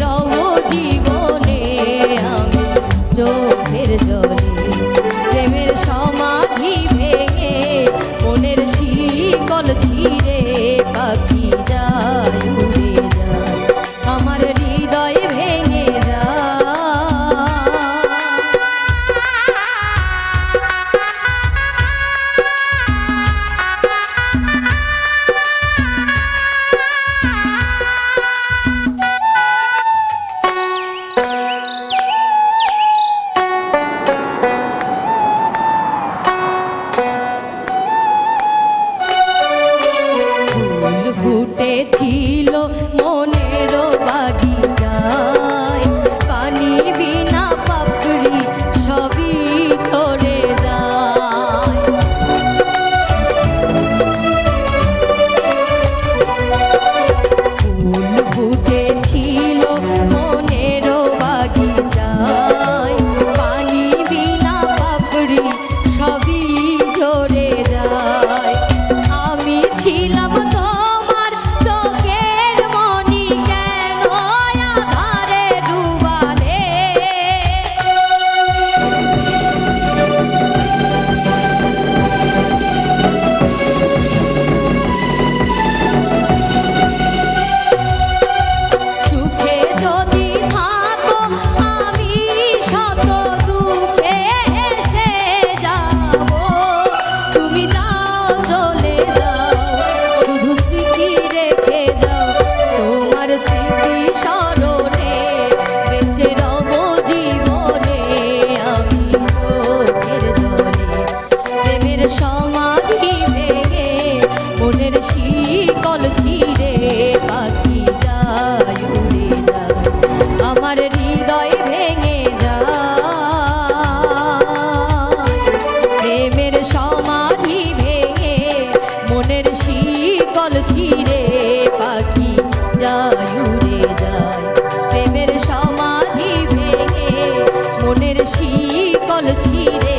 রব জীবনে আমি জলে প্রেমের সমাধি ভেঙে মনের শিকল ছিল শিকল ছিঁড়ে পাখি যায় আমার হৃদয় ভেঙে প্রেমের সমাধি ভেঙে মনের শিকল ছিঁড়ে পাখি যায় যায়, প্রেমের সমাধি ভেঙে মনের শিকল ছিঁড়ে